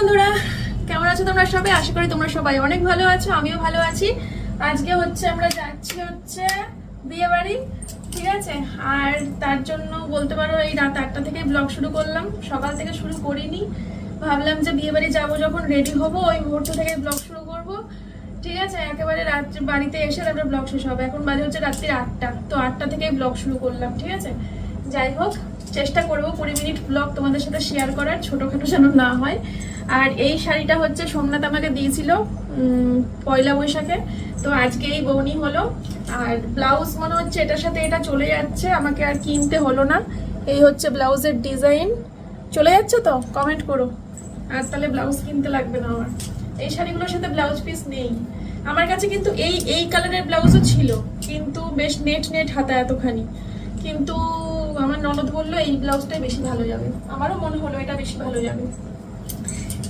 বন্ধুরা, কেমন আছো তোমরা সবাই? আশা করি তোমরা সবাই অনেক ভালো আছো, আমিও ভালো আছি। আজকে হচ্ছে আমরা যাচ্ছি হচ্ছে বিয়ে বাড়ি ঠিক আছে? আর তার জন্য বলতে পারো এই রাত আটটা থেকে ব্লগ শুরু করলাম। সকাল থেকে শুরু করিনি। ভাবলাম যে বিয়ে বাড়ি যাব যখন রেডি হব, ওই মুহূর্ত থেকে ব্লগ শুরু করব। ঠিক আছে? একেবারে রাত্রে বাড়িতে এসে তারপরে ব্লগ শেষ হবে। এখন বাজে হচ্ছে রাত্রি আটটা। তো আটটা থেকে ব্লগ শুরু করলাম, ঠিক আছে? যাই হোক, চেষ্টা করব কুড়ি মিনিট ব্লগ তোমাদের সাথে শেয়ার করার, ছোটোখাটো যেন না হয়। আর এই শাড়িটা হচ্ছে সোমনাথ আমাকে দিয়েছিল পয়লা বৈশাখে। তো আজকে এই বৌনি হলো। আর ব্লাউজ মনে হচ্ছে এটার সাথে এটা চলে যাচ্ছে, আমাকে আর কিনতে হলো না। এই হচ্ছে ব্লাউজের ডিজাইন। চলে যাচ্ছে তো? কমেন্ট করো। আর তাহলে ব্লাউজ কিনতে লাগবে না আমার। এই শাড়িগুলোর সাথে ব্লাউজ পিস নেই। আমার কাছে কিন্তু এই এই কালারের ব্লাউজও ছিল, কিন্তু বেশ নেট নেট হাতা এতখানি। কিন্তু আমার ননদ বলল, এই ব্লাউজটাই বেশি ভালো যাবে। আমারও মনে হলো এটা বেশি ভালো যাবে।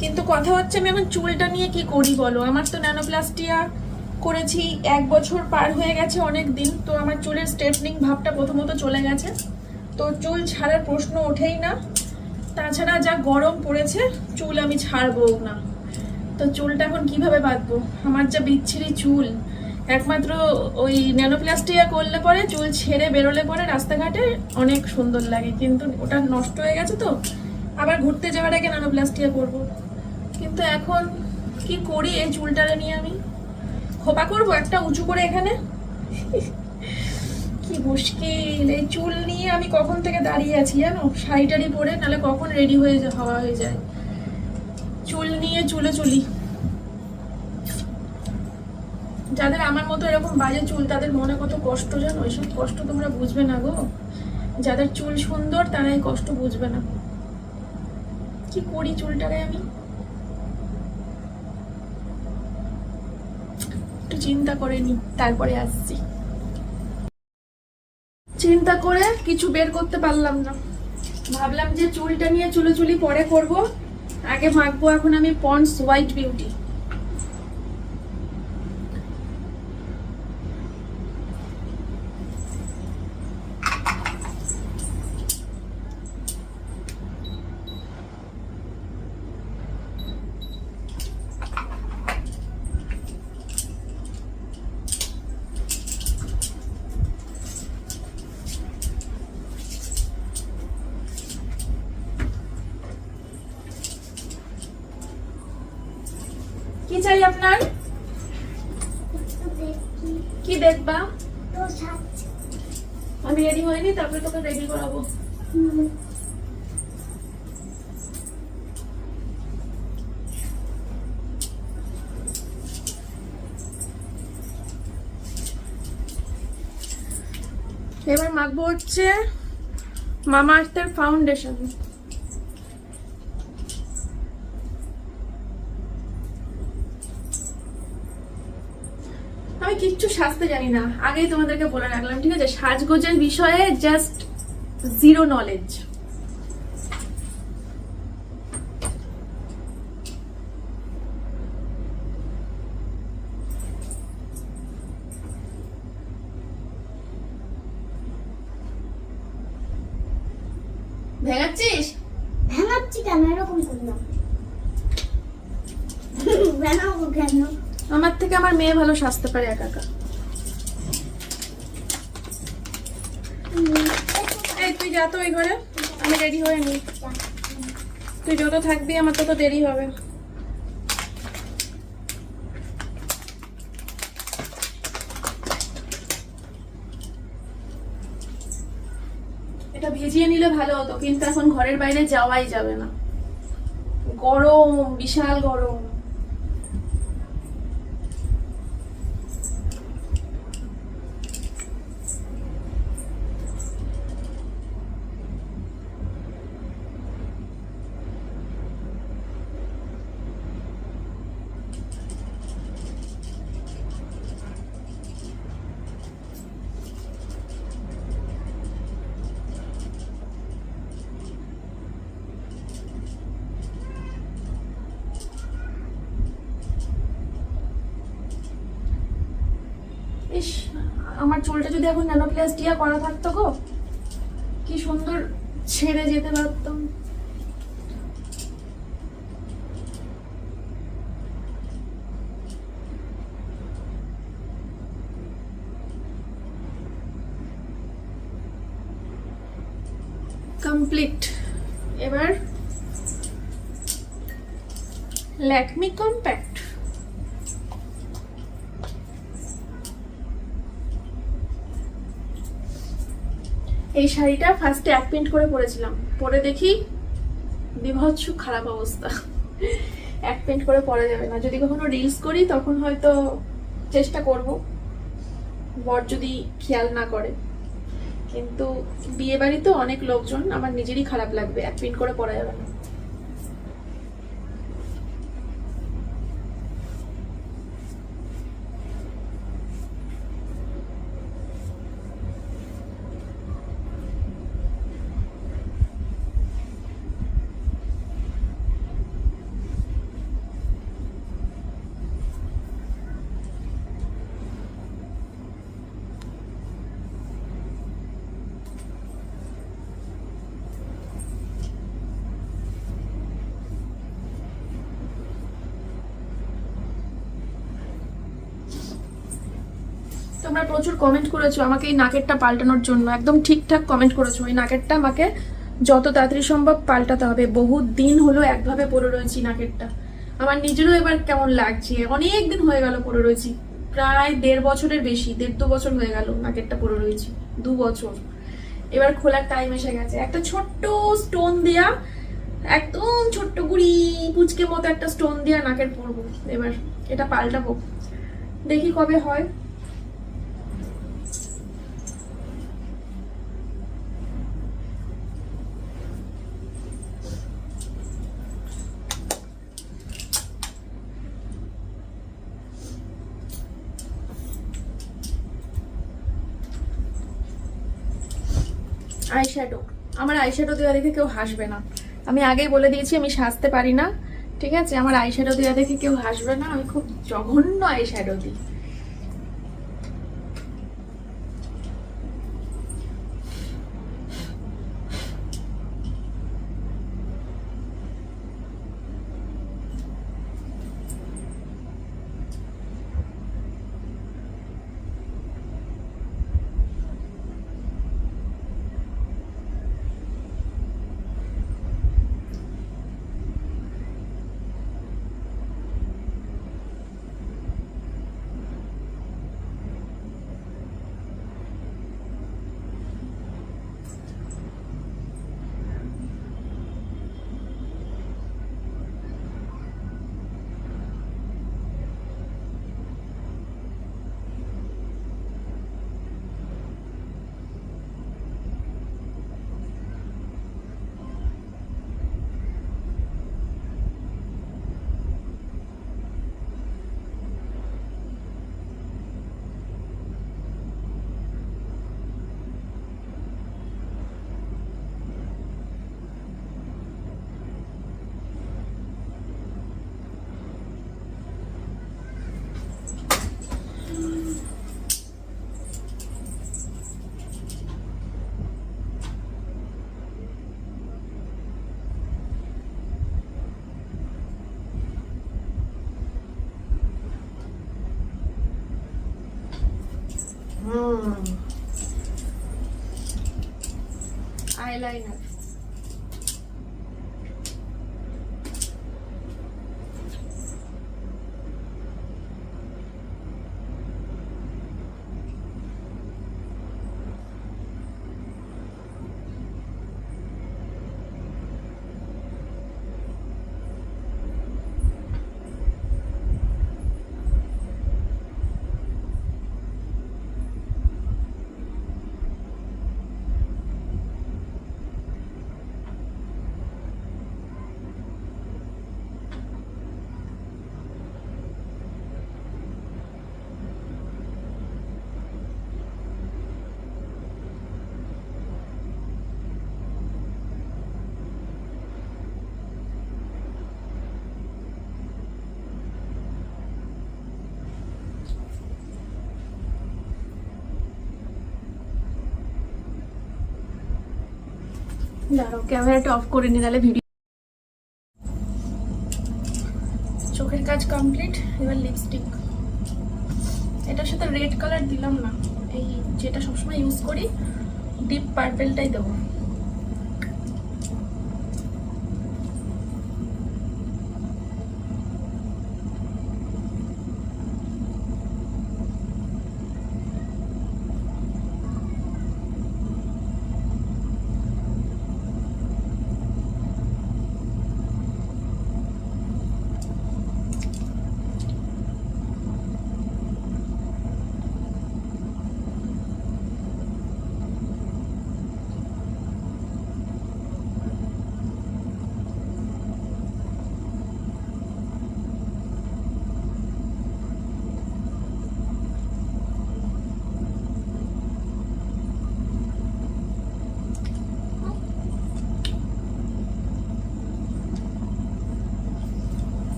কিন্তু কথা হচ্ছে আমি এখন চুলটা নিয়ে কি করি বলো? আমার তো ন্যানোপ্লাস্টিয়া করেছি, এক বছর পার হয়ে গেছে অনেক দিন, তো আমার চুলের স্ট্রেটনিং ভাবটা প্রথমত চলে গেছে। তো চুল ছাড়ার প্রশ্ন ওঠেই না। তাছাড়া যা গরম পড়েছে, চুল আমি ছাড়বো না। তো চুলটা এখন কীভাবে বাঁধবো? আমার যা বিচ্ছিরি চুল, একমাত্র ওই ন্যানোপ্লাস্টিয়া করলে পরে চুল ছেড়ে বেরোলে পরে রাস্তাঘাটে অনেক সুন্দর লাগে। কিন্তু ওটা নষ্ট হয়ে গেছে তো, আবার ঘুরতে যাওয়ার আগে ন্যানোপ্লাস্টিয়া করব। কিন্তু এখন কি করি এই চুলটারে নিয়ে আমি? খোপা করব একটা উঁচু করে এখানে? কি মুশকিল, এই চুল নিয়ে আমি কখন থেকে দাঁড়িয়ে আছি জানো? শাড়ি টাড়ি পরে নাহলে কখন রেডি হয়ে হওয়া হয়ে যায়। চুল নিয়ে চুলে চুলি। যাদের আমার মতো এরকম বাজে চুল, তাদের মনে কত কষ্ট জানো? এসব কষ্ট তোমরা বুঝবে না গো। যাদের চুল সুন্দর তারা এই কষ্ট বুঝবে না। কি করি চুলটারে আমি? চিন্তা করে নি, তারপরে আসছি। চিন্তা করে কিছু বের করতে পারলাম না। ভাবলাম যে চুলটা নিয়ে চুলো চুলি পরে করব। আগে মাখবো, এখন আমি পন্ডস হোয়াইট বিউটি কি চাই আপনার? কি দেখবা? আমি রেডি হয়নি, তারপরে তোকে রেডি করাবো। এবার মাখবো হচ্ছে মামা আর্থের ফাউন্ডেশন আমি কিচ্ছু সাজতে জানি না। আগেই তোমাদেরকে বলে রাখলাম, ঠিক আছে? সাজগোজের বিষয়ে জাস্ট জিরো নলেজ ভেঙাচ্ছিস ভেঙাচ্ছি কেন এরকম করলাম ভেঙাবো কেন আমার থেকে আমার মেয়ে ভালো সাজতে পারে একা একা? এই, তুই যা তো ওই ঘরে। আমি রেডি হয়ে নি। তুই যত থাকবি, আমার তত দেরি হবে। এটা ভিজিয়ে নিলে ভালো হতো, কিন্তু এখন ঘরের বাইরে যাওয়াই যাবে না। গরম, বিশাল গরম। আমার চুলটা যদি এখন ন্যানোপ্লাস্টিয়া করা থাকতো গো, কি সুন্দর ছেড়ে যেতে পারতাম। কমপ্লিট এবার ল্যাকমি কম্প্যাক্ট এই শাড়িটা ফার্স্টে এক প্রিন্ট করে পরেছিলাম। পরে দেখি বিভৎস খারাপ অবস্থা। এক প্রিন্ট করে পরা যাবে না। যদি কখনো রিলস করি, তখন হয়তো চেষ্টা করব। বর যদি খেয়াল না করে। কিন্তু বিয়ে বাড়ি তো অনেক লোকজন, আমার নিজেরই খারাপ লাগবে। এক প্রিন্ট করে পরা যাবে না। তোমরা প্রচুর কমেন্ট করেছ আমাকে এই নাকেরটা পাল্টানোর জন্য। একদম ঠিকঠাক কমেন্ট করেছ। এই নাকেরটা আমাকে যত তাড়াতাড়ি সম্ভব পাল্টাতে হবে। বহু দিন হলো একভাবে পরে রয়েছি নাকেরটা। আমার নিজেরও এবার কেমন লাগছে। অনেক দিন হয়ে গেল পরে রয়েছি। প্রায় দেড় বছরের বেশি, দেড় দু বছর হয়ে গেল নাকেরটা পরে রয়েছি। দু বছর। এবার খোলার টাইম এসে গেছে। একটা ছোট্ট স্টোন দেয়া, একদম ছোট্ট গুড়ি পুচকে মতো একটা স্টোন দেয়া নাকের পরবো এবার এটা পাল্টাবো। দেখি কবে হয়। আইশ্যাডো আমার আইশ্যাডো দেওয়া দেখে কেউ হাসবে না। আমি আগেই বলে দিয়েছি, আমি সাজতে পারি না। ঠিক আছে? আমার আইশ্যাডো দেওয়া দেখে কেউ হাসবে না। আমি খুব জঘন্য আইশ্যাডো দিই। দাঁড়াও, ক্যামেরাটা অফ করে তাহলে ভিডিও চোখের কাজ কমপ্লিট এবার লিপস্টিক এটার সাথে রেড কালার দিলাম না, এই যেটা সবসময় ইউজ করি ডিপ পার্পেলটাই দেবো।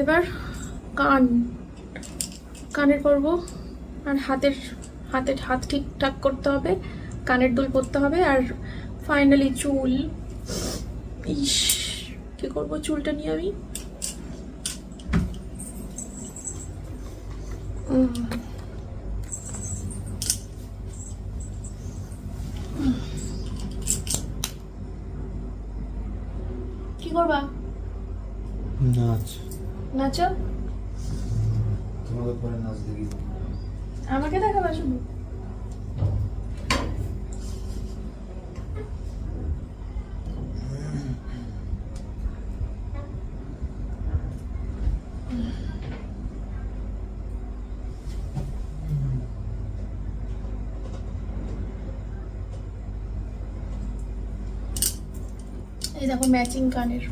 এবার কান, কানের করব আর হাতের হাতের হাত ঠিকঠাক করতে হবে, কানের দুল পরতে হবে আর ফাইনালি চুল। ইস, কি করব চুলটা নিয়ে আমি? এই ম্যাচিং কানের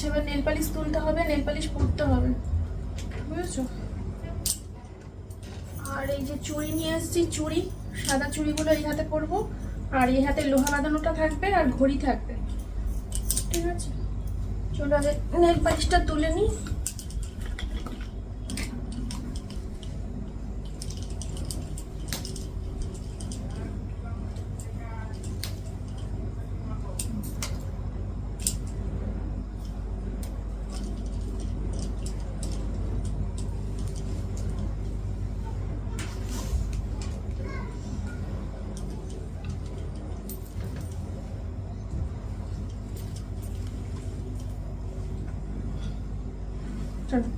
আচ্ছা এবার নেল পালিশ তুলতে হবে, নেল পালিশ পরতে হবে। বুঝেছ? আর এই যে চুড়ি নিয়ে এসেছি, চুড়ি, সাদা চুড়িগুলো এই হাতে পরবো, আর এই হাতে লোহা বাঁধানোটা থাকবে আর ঘড়ি থাকবে। ঠিক আছে? চলো, আগে নেল পালিশটা তুলে নিই।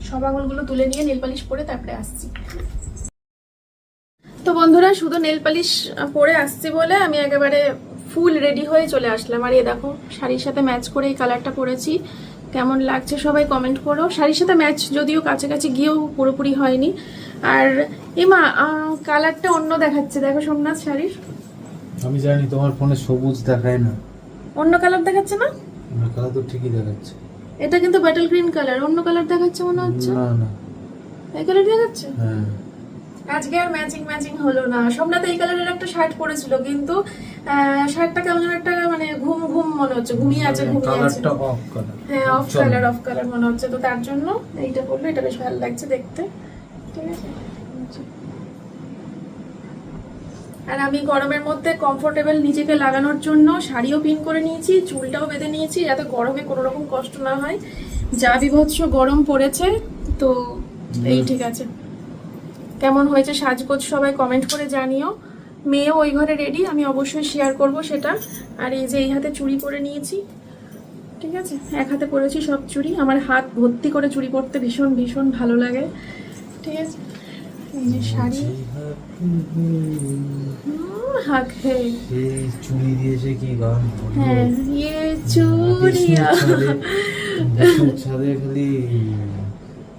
সব আঙুলগুলো তুলে নিয়ে নেল পালিশ পরে তারপরে আসছি। তো বন্ধুরা শুধু নেল পালিশ পরে আসছি বলে আমি একেবারে ফুল রেডি হয়ে চলে আসলাম। আর এ দেখো শাড়ির সাথে ম্যাচ করে এই কালারটা পরেছি। কেমন লাগছে সবাই কমেন্ট করো। শাড়ির সাথে ম্যাচ যদিও কাছাকাছি গিয়েও পুরোপুরি হয়নি। আর এমা কালারটা অন্য দেখাচ্ছে। দেখো সোমনাথ শাড়ির। আমি জানি তোমার ফোনে সবুজ দেখায় না। অন্য কালার দেখাচ্ছে না? আমার কালার তো ঠিকই দেখাচ্ছে। এটা কিন্তু ব্যাটল গ্রিন কালার অন্য কালার দেখাচ্ছে মনে হচ্ছে? না না। এই কালার দেখাচ্ছে? হ্যাঁ। আজকে আর ম্যাচিং ম্যাচিং হলো না। সোমনাথ এই কালারের একটা শার্ট পরেছিল কিন্তু শার্টটা কেমন যেন একটা মানে ঘুম ঘুম মনে হচ্ছে। ঘুমিয়ে আছে ঘুমিয়ে আছে। কালারটা অফ কালার হ্যাঁ অফ কালার অফ কালার মনে হচ্ছে। তো তার জন্য এইটা পরলো এটা বেশ ভালো লাগছে দেখতে। ঠিক আছে? আর আমি গরমের মধ্যে কমফোর্টেবল নিজেকে লাগানোর জন্য শাড়িও পিন করে নিয়েছি চুলটাও বেঁধে নিয়েছি যাতে গরমে কোনো রকম কষ্ট না হয়। যা বিভৎস গরম পড়েছে তো এই ঠিক আছে। কেমন হয়েছে সাজগোজ সবাই কমেন্ট করে জানিও। মেয়েও ওই ঘরে রেডি আমি অবশ্যই শেয়ার করব সেটা। আর এই যে এই হাতে চুড়ি করে নিয়েছি ঠিক আছে? এক হাতে পরেছি সব চুরি আমার হাত ভর্তি করে চুরি পরতে ভীষণ ভীষণ ভালো লাগে ঠিক আছে? শাড়ি? হুম, হাত হে। এই চুড়ি দিয়েছে কি গান হ্যাঁ ইয়ে চুড়িয়া। ছাদে- খালি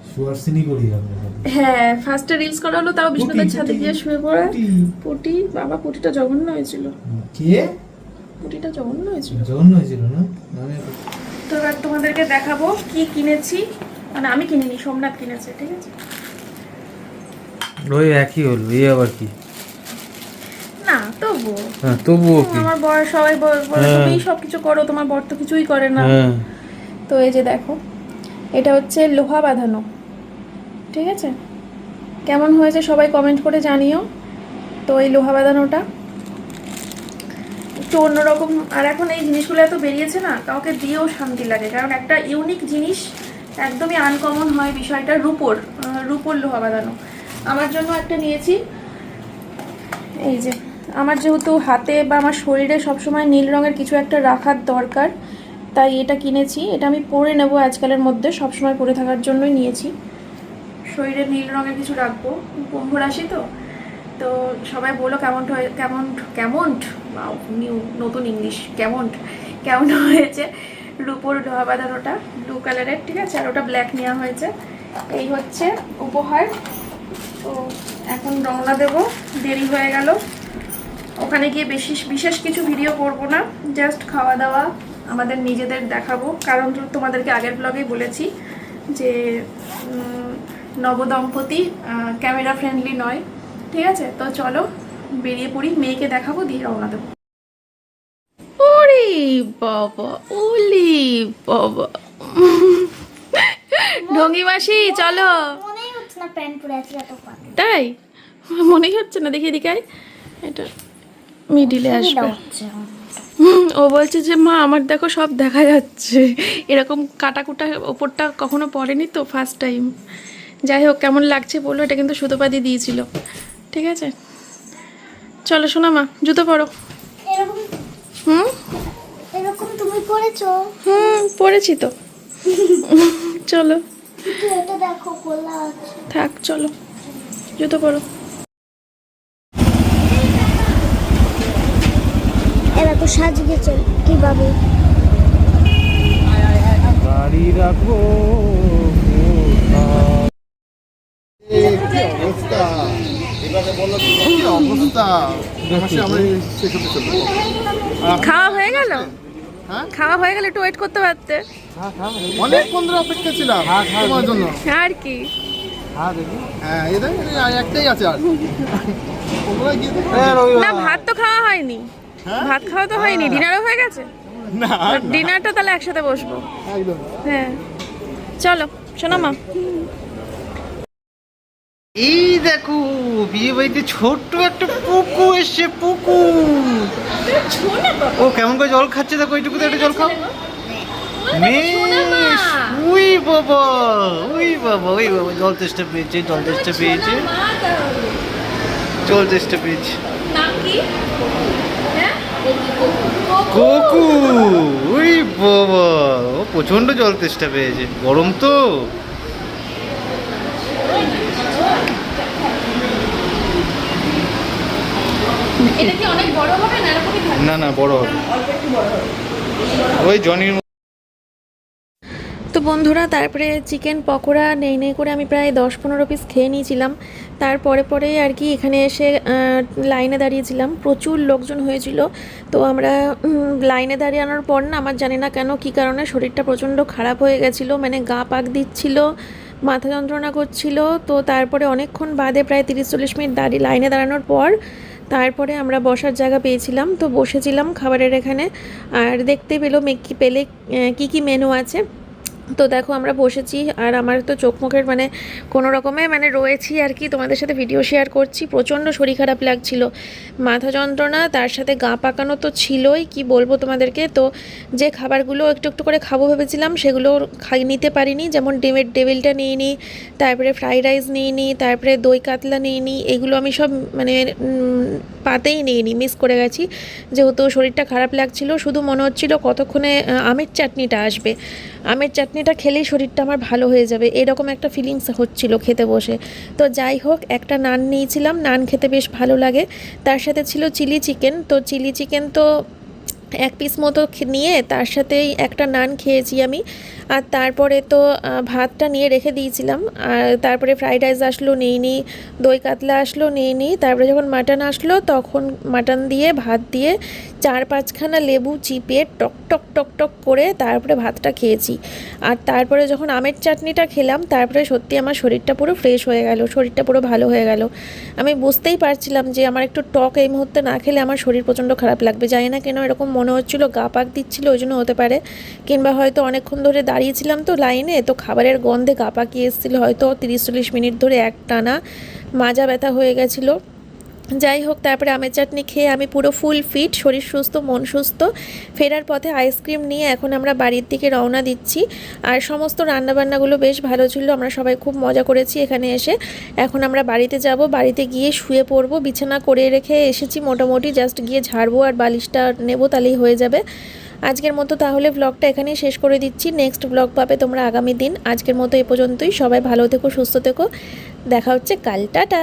সুয়ার্সিনি করি আমরা হ্যাঁ ফার্স্টে রিলস করা হলো তাও বিষ্ণুদের ছাদে গিয়ে শুয়ে পড়ে। পুটি। পুটি বাবা পুটিটা জঘন্য হয়েছিল। কে? পুটিটা জঘন্য হয়েছিল। জঘন্য হয়েছিল না? আমি তো এবার তোমাদেরকে দেখাবো কি কিনেছি। মানে আমি কিনিনি সোমনাথ কিনেছে ঠিক আছে? ওই একই হলো এই আবার কি? না তবু হ্যাঁ তবুও কি? আমার বর সবাই বল- বলে। তুমিই করো তোমার বর তো কিছুই করে না। তো এই যে দেখো এটা হচ্ছে লোহা বাঁধানো ঠিক আছে? কেমন হয়েছে সবাই কমেন্ট করে জানিও। তো এই লোহা বাঁধানোটা একটু অন্যরকম আর এখন এই জিনিসগুলো এত বেরিয়েছে না কাউকে দিয়েও শান্তি লাগে কারণ একটা ইউনিক জিনিস একদমই আনকমন হয় বিষয়টা রূপোর রূপোর লোহা বাঁধানো। আমার জন্য একটা নিয়েছি। এই যে, আমার যেহেতু হাতে বা আমার শরীরে সবসময় নীল রঙের কিছু একটা রাখার দরকার, তাই এটা কিনেছি। এটা আমি পরে নেব আজকালের মধ্যে, সবসময় পরে থাকার জন্যই নিয়েছি। শরীরে নীল রঙের কিছু রাখব, কুম্ভ রাশি তো। তো সবাই বলো কেমন কেমন কেমন? নিউ নতুন ইংলিশ কেমন? কেমন হয়েছে? রুপোর লোহা বাঁধানোটা ব্লু কালারের ঠিক আছে? আর ওটা ব্ল্যাক নেওয়া হয়েছে। এই হচ্ছে উপহার। তো এখন রওনা দেব। দেরি হয়ে গেল। ওখানে গিয়ে বেশি বিশেষ কিছু ভিডিও করব না। জাস্ট খাওয়া দাওয়া আমাদের নিজেদের দেখাবো। কারণ তোমাদেরকে আগের ব্লগেই বলেছি যে নবদম্পতি ক্যামেরা ফ্রেন্ডলি নয়। ঠিক আছে? তো চলো বেরিয়ে পড়ি। মেয়েকে দেখাবো, দিয়ে রওনা দেবো। বাবা, ওলি বাবা। ঢঙ্গি মাসি চলো। না প্যান্ট পরে আছি তাই? মনেই হচ্ছে না। দেখি এদিকে এটা মিডিলে আসবে। ও বলছে যে মা আমার দেখো সব দেখা যাচ্ছে। এরকম কাটাকুটা ওপরটা কখনো পড়েনি তো ফার্স্ট টাইম যাই হোক কেমন লাগছে বলল এটা কিন্তু সুতোপাদি দিয়েছিল। ঠিক আছে? চলো শোনা মা জুতো পরো। হুম? এরকম তুমি পরেছো? হুম পরেছি তো। চলো। কিন্তু এটা দেখো খোলা আছে। থাক চলো। জুতো পরো। এরা তো সাজিয়েছে কীভাবে? গাড়ি রাখব কি অবস্থা? খাওয়া হয়ে গেল? হ্যাঁ? খাওয়া হয়ে গেলে একটু ওয়েট করতে পারতে। অনেকক্ষণ ধরে অপেক্ষা ছিলাম তোমার জন্য। আর কি। হ্যাঁ একটাই আছে আর। না ভাত তো খাওয়া হয়নি। হ্যাঁ? ভাত খাওয়া তো হয়নি ডিনারও হয়ে গেছে? না ডিনারটা তাহলে একসাথে বসবো। হ্যাঁ। চলো শোনো মা। এই দেখো বিয়ে বাড়িতে ছোট্ট একটা পুকু এসছে পুকু ও কেমন করে জল খাচ্ছে দেখো এইটুকু একটা জল খাও। উই বাবা উই বাবা ওই বাবা জল চেষ্টা পেয়েছে জল চেষ্টা পেয়েছে। জল চেষ্টা পেয়েছে। নাম কি? হ্যাঁ? কোকু। ওই বাবা ও প্রচণ্ড জল তেষ্টা পেয়েছে। গরম তো। এটা কি অনেক বড় হবে না এরকমই না না বড় হবে। ওই জনির তো বন্ধুরা তারপরে চিকেন পকোড়া নেই নেই করে আমি প্রায় দশ পনেরো পিস খেয়ে নিয়েছিলাম। তারপরে পরে আর কি এখানে এসে লাইনে দাঁড়িয়েছিলাম। প্রচুর লোকজন হয়েছিল। তো আমরা লাইনে দাঁড়িয়ানোর পর না আমার জানি না কেন কী কারণে শরীরটা প্রচণ্ড খারাপ হয়ে গেছিল। মানে গা পাক দিচ্ছিল মাথা যন্ত্রণা করছিল। তো তারপরে অনেকক্ষণ বাদে প্রায় তিরিশ চল্লিশ মিনিট দাঁড়িয়ে লাইনে দাঁড়ানোর পর তারপরে আমরা বসার জায়গা পেয়েছিলাম, তো বসেছিলাম খাবারের এখানে। আর দেখতে পেল মেকি পেলে কি কি মেনু আছে। তো দেখো, আমরা বসেছি আর আমার তো চোখ মুখের মানে কোনো রকমে মানে রয়েছি আর কি। তোমাদের সাথে ভিডিও শেয়ার করছি। প্রচণ্ড শরীর খারাপ লাগছিল। মাথা যন্ত্রণা, তার সাথে গা পাকানো তো ছিলই, কি বলব তোমাদেরকে? তো যে খাবারগুলো একটু একটু করে খাব ভেবেছিলাম, সেগুলো খাই, নিতে পারিনি। যেমন ডিমের ডেবিলটা নিয়ে নিই, তারপরে ফ্রাইড রাইস নিয়ে নিই, তারপরে দই কাতলা নিয়ে নিই, এগুলো আমি সব মানে পাতেই নিয়ে নিই মিস করে গেছি। যেহেতু শরীরটা খারাপ লাগছিল, শুধু মনে হচ্ছিল কতক্ষণে আমের চাটনিটা আসবে। আমের চাটনিটা খেলেই শরীরটা আমার ভালো হয়ে যাবে, এরকম একটা ফিলিংস হচ্ছিল খেতে বসে। তো যাই হোক, একটা নান নিয়েছিলাম, নান খেতে বেশ ভালো লাগে। তার সাথে ছিল চিলি চিকেন তো চিলি চিকেন তো এক পিস মতো নিয়ে তার সাথেই একটা নান খেয়েছি আমি। আর তারপরে তো ভাতটা নিয়ে রেখে দিয়েছিলাম। আর তারপরে ফ্রাইড রাইস আসলো, নিই দই কাতলা আসলো, নিই তারপরে যখন মাটন আসলো, তখন মাটন দিয়ে, ভাত দিয়ে চার পাঁচখানা লেবু চিপে টক টক টক টক করে তারপরে ভাতটা খেয়েছি। আর তারপরে যখন আমের চাটনিটা খেলাম, তারপরে সত্যি আমার শরীরটা পুরো ফ্রেশ হয়ে গেল, শরীরটা পুরো ভালো হয়ে গেল। আমি বুঝতেই পারছিলাম যে আমার একটু টক এই মুহূর্তে না খেলে আমার শরীর প্রচণ্ড খারাপ লাগবে। জানি না কেন এরকম মনে হচ্ছিল, গা পাক দিচ্ছিল, ওই জন্য হতে পারে। কিংবা হয়তো অনেকক্ষণ ধরে দাঁড়িয়েছিলাম তো লাইনে, তো খাবারের গন্ধে গা পাকিয়ে এসেছিল হয়তো তিরিশ চল্লিশ মিনিট ধরে এক টানা। মাজা ব্যথা হয়ে গেছিল। যাই হোক, তারপরে আমের চাটনি খেয়ে আমি পুরো ফুল ফিট, শরীর সুস্থ, মন সুস্থ। ফেরার পথে আইসক্রিম নিয়ে এখন আমরা বাড়ির দিকে রওনা দিচ্ছি। আর সমস্ত রান্নাবান্নাগুলো বেশ ভালো ছিল, আমরা সবাই খুব মজা করেছি এখানে এসে। এখন আমরা বাড়িতে যাব, বাড়িতে গিয়ে শুয়ে পড়ব, বিছানা করে রেখে এসেছি। মোটামুটি জাস্ট গিয়ে ঝাড়বো আর বালিশটা নেব, তাহলেই হয়ে যাবে। আজকের মতো তাহলে ব্লগটা এখানেই শেষ করে দিচ্ছি। নেক্সট ব্লগ পাবে তোমরা আগামী দিন। আজকের মতো এ পর্যন্তই। সবাই ভালো থেকো, সুস্থ থেকো। দেখা হচ্ছে কাল। টাটা!